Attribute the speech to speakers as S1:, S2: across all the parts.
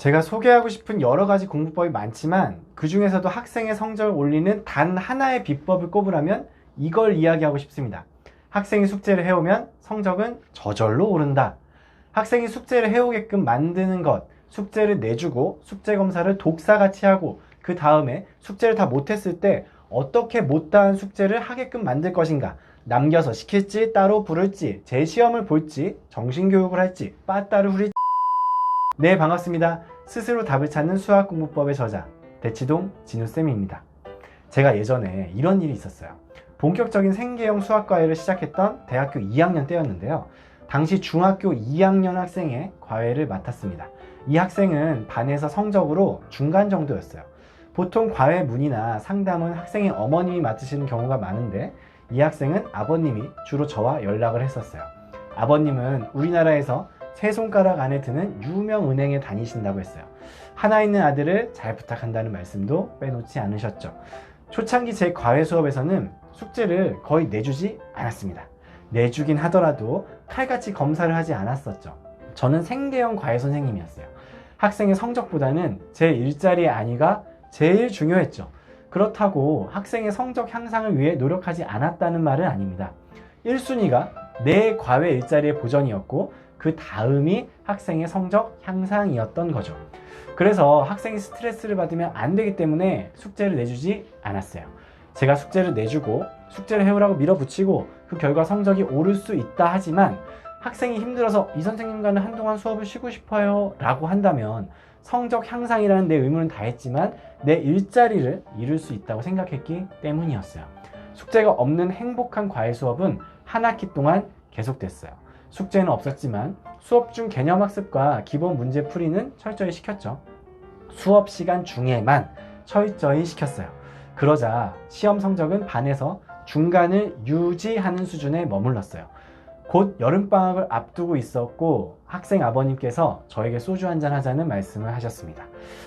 S1: 제가 소개하고 싶은 여러 가지 공부법이 많지만 그 중에서도 학생의 성적을 올리는 단 하나의 비법을 꼽으라면 이걸 이야기하고 싶습니다. 학생이 숙제를 해오면 성적은 저절로 오른다. 학생이 숙제를 해오게끔 만드는 것, 숙제를 내주고 숙제 검사를 독사같이 하고 그 다음에 숙제를 다 못했을 때 어떻게 못다한 숙제를 하게끔 만들 것인가 남겨서 시킬지 따로 부를지 재시험을 볼지 정신교육을 할지 빠따를 후릴지 네 반갑습니다. 스스로 답을 찾는 수학 공부법의 저자 대치동 진우쌤입니다. 제가 예전에 이런 일이 있었어요. 본격적인 생계형 수학과외를 시작했던 대학교 2학년 때였는데요. 당시 중학교 2학년 학생의 과외를 맡았습니다. 이 학생은 반에서 성적으로 중간 정도였어요. 보통 과외 문의나 상담은 학생의 어머님이 맡으시는 경우가 많은데 이 학생은 아버님이 주로 저와 연락을 했었어요. 아버님은 우리나라에서 세 손가락 안에 드는 유명 은행에 다니신다고 했어요. 하나 있는 아들을 잘 부탁한다는 말씀도 빼놓지 않으셨죠. 초창기 제 과외 수업에서는 숙제를 거의 내주지 않았습니다. 내주긴 하더라도 칼같이 검사를 하지 않았었죠. 저는 생계형 과외 선생님이었어요. 학생의 성적보다는 제 일자리의 안위가 제일 중요했죠. 그렇다고 학생의 성적 향상을 위해 노력하지 않았다는 말은 아닙니다. 1순위가 내 과외 일자리의 보전이었고 그 다음이 학생의 성적 향상이었던 거죠. 그래서 학생이 스트레스를 받으면 안 되기 때문에 숙제를 내주지 않았어요. 제가 숙제를 내주고 숙제를 해오라고 밀어붙이고 그 결과 성적이 오를 수 있다 하지만 학생이 힘들어서 이 선생님과는 한동안 수업을 쉬고 싶어요 라고 한다면 성적 향상이라는 내 의무는 다 했지만 내 일자리를 이룰 수 있다고 생각했기 때문이었어요. 숙제가 없는 행복한 과외 수업은 한 학기 동안 계속됐어요. 숙제는 없었지만 수업 중 개념 학습과 기본 문제 풀이는 철저히 시켰죠. 수업 시간 중에만 철저히 시켰어요. 그러자 시험 성적은 반에서 중간을 유지하는 수준에 머물렀어요. 곧 여름방학을 앞두고 있었고 학생 아버님께서 저에게 소주 한잔 하자는 말씀을 하셨습니다.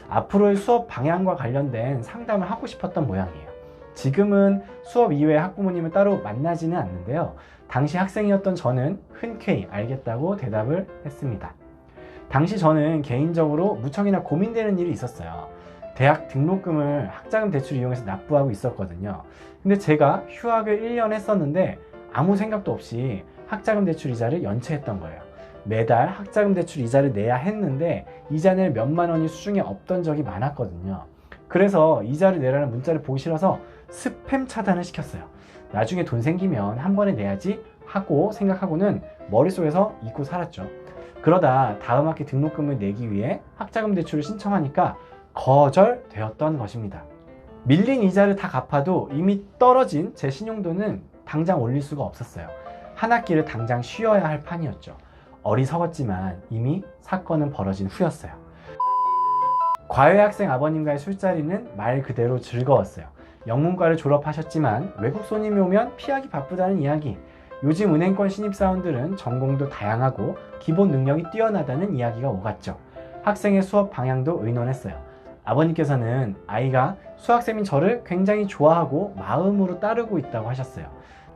S1: 앞으로의 수업 방향과 관련된 상담을 하고 싶었던 모양이에요. 지금은 수업 이외에 학부모님을 따로 만나지는 않는데요. 당시 학생이었던 저는 흔쾌히 알겠다고 대답을 했습니다. 당시 저는 개인적으로 무척이나 고민되는 일이 있었어요. 대학 등록금을 학자금 대출 이용해서 납부하고 있었거든요. 근데 제가 휴학을 1년 했었는데 아무 생각도 없이 학자금 대출 이자를 연체했던 거예요. 매달 학자금 대출 이자를 내야 했는데 이자 낼 몇만 원이 수중에 없던 적이 많았거든요. 그래서 이자를 내라는 문자를 보기 싫어서 스팸 차단을 시켰어요. 나중에 돈 생기면 한 번에 내야지 하고 생각하고는 머릿속에서 잊고 살았죠. 그러다 다음 학기 등록금을 내기 위해 학자금 대출을 신청하니까 거절되었던 것입니다. 밀린 이자를 다 갚아도 이미 떨어진 제 신용도는 당장 올릴 수가 없었어요. 한 학기를 당장 쉬어야 할 판이었죠. 어리석었지만 이미 사건은 벌어진 후였어요. 과외 학생 아버님과의 술자리는 말 그대로 즐거웠어요. 영문과를 졸업하셨지만 외국 손님이 오면 피하기 바쁘다는 이야기. 요즘 은행권 신입사원들은 전공도 다양하고 기본 능력이 뛰어나다는 이야기가 오갔죠. 학생의 수업 방향도 의논했어요. 아버님께서는 아이가 수학쌤인 저를 굉장히 좋아하고 마음으로 따르고 있다고 하셨어요.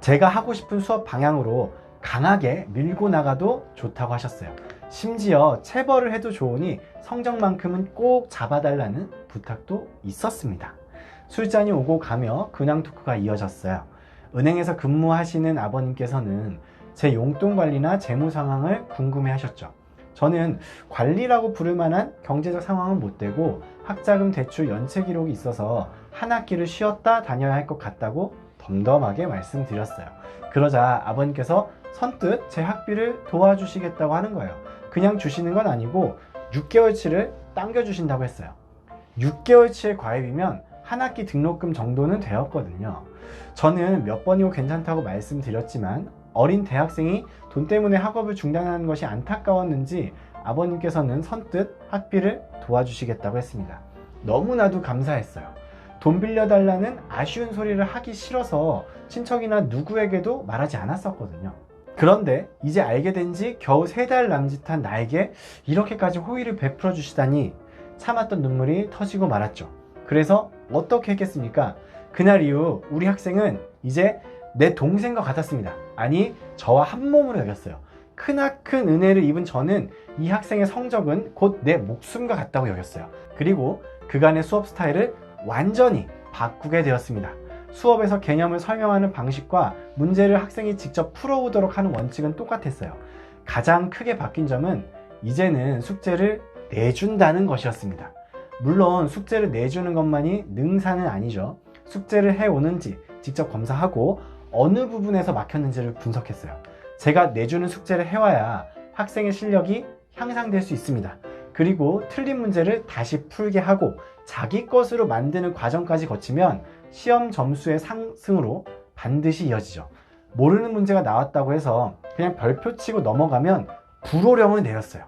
S1: 제가 하고 싶은 수업 방향으로 강하게 밀고 나가도 좋다고 하셨어요. 심지어 체벌을 해도 좋으니 성적만큼은 꼭 잡아달라는 부탁도 있었습니다. 술잔이 오고 가며 근황 토크가 이어졌어요. 은행에서 근무하시는 아버님께서는 제 용돈 관리나 재무 상황을 궁금해 하셨죠. 저는 관리라고 부를 만한 경제적 상황은 못 되고 학자금 대출 연체 기록이 있어서 한 학기를 쉬었다 다녀야 할 것 같다고 덤덤하게 말씀드렸어요. 그러자 아버님께서 선뜻 제 학비를 도와주시겠다고 하는 거예요. 그냥 주시는 건 아니고 6개월치를 당겨주신다고 했어요. 6개월치의 과외비면 한 학기 등록금 정도는 되었거든요. 저는 몇 번이고 괜찮다고 말씀드렸지만 어린 대학생이 돈 때문에 학업을 중단하는 것이 안타까웠는지 아버님께서는 선뜻 학비를 도와주시겠다고 했습니다. 너무나도 감사했어요. 돈 빌려달라는 아쉬운 소리를 하기 싫어서 친척이나 누구에게도 말하지 않았었거든요. 그런데 이제 알게 된 지 겨우 세 달 남짓한 나에게 이렇게까지 호의를 베풀어 주시다니 참았던 눈물이 터지고 말았죠. 그래서 어떻게 했겠습니까? 그날 이후 우리 학생은 이제 내 동생과 같았습니다. 아니, 저와 한 몸으로 여겼어요. 크나큰 은혜를 입은 저는 이 학생의 성적은 곧 내 목숨과 같다고 여겼어요. 그리고 그간의 수업 스타일을 완전히 바꾸게 되었습니다. 수업에서 개념을 설명하는 방식과 문제를 학생이 직접 풀어오도록 하는 원칙은 똑같았어요. 가장 크게 바뀐 점은 이제는 숙제를 내준다는 것이었습니다. 물론 숙제를 내주는 것만이 능사는 아니죠. 숙제를 해오는지 직접 검사하고 어느 부분에서 막혔는지를 분석했어요. 제가 내주는 숙제를 해와야 학생의 실력이 향상될 수 있습니다. 그리고 틀린 문제를 다시 풀게 하고 자기 것으로 만드는 과정까지 거치면 시험 점수의 상승으로 반드시 이어지죠. 모르는 문제가 나왔다고 해서 그냥 별표 치고 넘어가면 불호령을 내렸어요.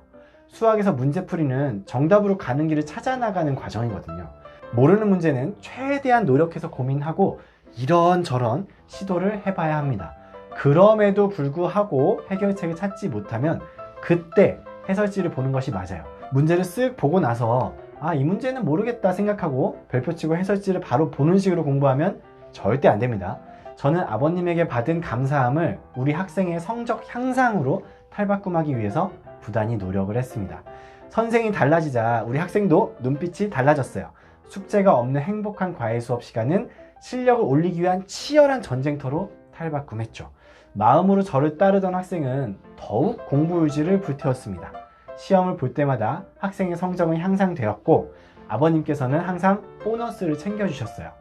S1: 수학에서 문제풀이는 정답으로 가는 길을 찾아 나가는 과정이거든요. 모르는 문제는 최대한 노력해서 고민하고 이런저런 시도를 해봐야 합니다. 그럼에도 불구하고 해결책을 찾지 못하면 그때 해설지를 보는 것이 맞아요. 문제를 쓱 보고 나서 아, 이 문제는 모르겠다 생각하고 별표 치고 해설지를 바로 보는 식으로 공부하면 절대 안 됩니다. 저는 아버님에게 받은 감사함을 우리 학생의 성적 향상으로 탈바꿈하기 위해서 부단히 노력을 했습니다. 선생이 달라지자 우리 학생도 눈빛이 달라졌어요. 숙제가 없는 행복한 과외 수업 시간은 실력을 올리기 위한 치열한 전쟁터로 탈바꿈했죠. 마음으로 저를 따르던 학생은 더욱 공부 의지를 불태웠습니다. 시험을 볼 때마다 학생의 성적은 향상되었고 아버님께서는 항상 보너스를 챙겨주셨어요.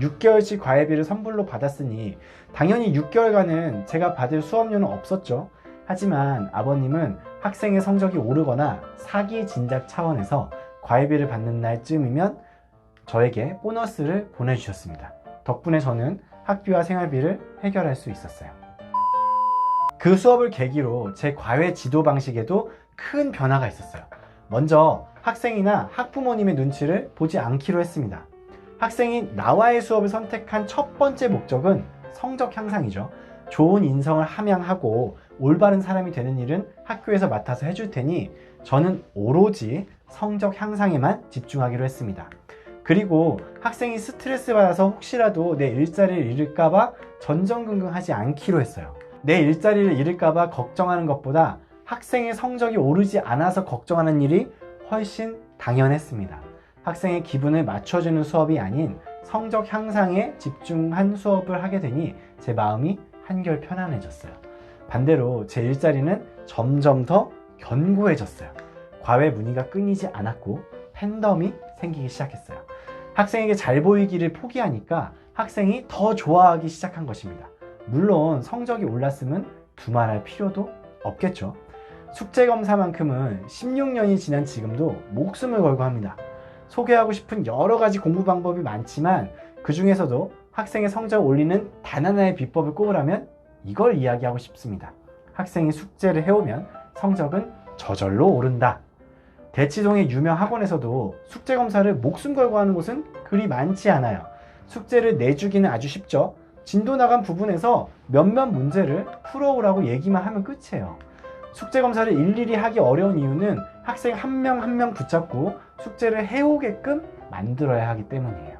S1: 6개월치 과외비를 선불로 받았으니 당연히 6개월간은 제가 받을 수업료는 없었죠. 하지만 아버님은 학생의 성적이 오르거나 사기 진작 차원에서 과외비를 받는 날쯤이면 저에게 보너스를 보내주셨습니다. 덕분에 저는 학비와 생활비를 해결할 수 있었어요. 그 수업을 계기로 제 과외 지도 방식에도 큰 변화가 있었어요. 먼저 학생이나 학부모님의 눈치를 보지 않기로 했습니다. 학생이 나와의 수업을 선택한 첫 번째 목적은 성적 향상이죠. 좋은 인성을 함양하고 올바른 사람이 되는 일은 학교에서 맡아서 해줄 테니 저는 오로지 성적 향상에만 집중하기로 했습니다. 그리고 학생이 스트레스 받아서 혹시라도 내 일자리를 잃을까봐 전전긍긍하지 않기로 했어요. 내 일자리를 잃을까봐 걱정하는 것보다 학생의 성적이 오르지 않아서 걱정하는 일이 훨씬 당연했습니다. 학생의 기분을 맞춰주는 수업이 아닌 성적 향상에 집중한 수업을 하게 되니 제 마음이 한결 편안해졌어요. 반대로 제 일자리는 점점 더 견고해졌어요. 과외 문의가 끊이지 않았고 팬덤이 생기기 시작했어요. 학생에게 잘 보이기를 포기하니까 학생이 더 좋아하기 시작한 것입니다. 물론 성적이 올랐으면 두말할 필요도 없겠죠. 숙제 검사만큼은 16년이 지난 지금도 목숨을 걸고 합니다. 소개하고 싶은 여러 가지 공부 방법이 많지만 그 중에서도 학생의 성적을 올리는 단 하나의 비법을 꼽으라면 이걸 이야기하고 싶습니다. 학생이 숙제를 해오면 성적은 저절로 오른다. 대치동의 유명 학원에서도 숙제 검사를 목숨 걸고 하는 곳은 그리 많지 않아요. 숙제를 내주기는 아주 쉽죠. 진도 나간 부분에서 몇몇 문제를 풀어오라고 얘기만 하면 끝이에요. 숙제 검사를 일일이 하기 어려운 이유는 학생 한명 한 명 붙잡고 숙제를 해오게끔 만들어야 하기 때문이에요.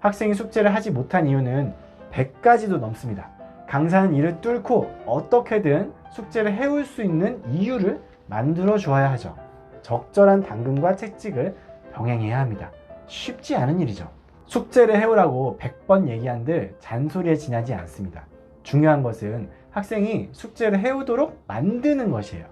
S1: 학생이 숙제를 하지 못한 이유는 100가지도 넘습니다. 강사는 이를 뚫고 어떻게든 숙제를 해올 수 있는 이유를 만들어 주어야 하죠. 적절한 당근과 채찍을 병행해야 합니다. 쉽지 않은 일이죠. 숙제를 해오라고 100번 얘기한들 잔소리에 지나지 않습니다. 중요한 것은 학생이 숙제를 해오도록 만드는 것이에요.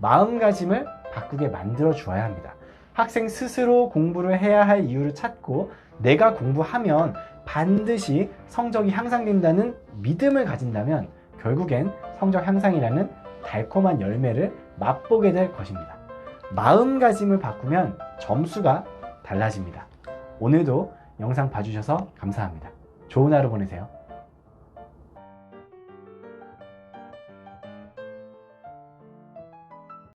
S1: 마음가짐을 바꾸게 만들어 주어야 합니다. 학생 스스로 공부를 해야 할 이유를 찾고 내가 공부하면 반드시 성적이 향상된다는 믿음을 가진다면 결국엔 성적 향상이라는 달콤한 열매를 맛보게 될 것입니다. 마음가짐을 바꾸면 점수가 달라집니다. 오늘도 영상 봐주셔서 감사합니다. 좋은 하루 보내세요.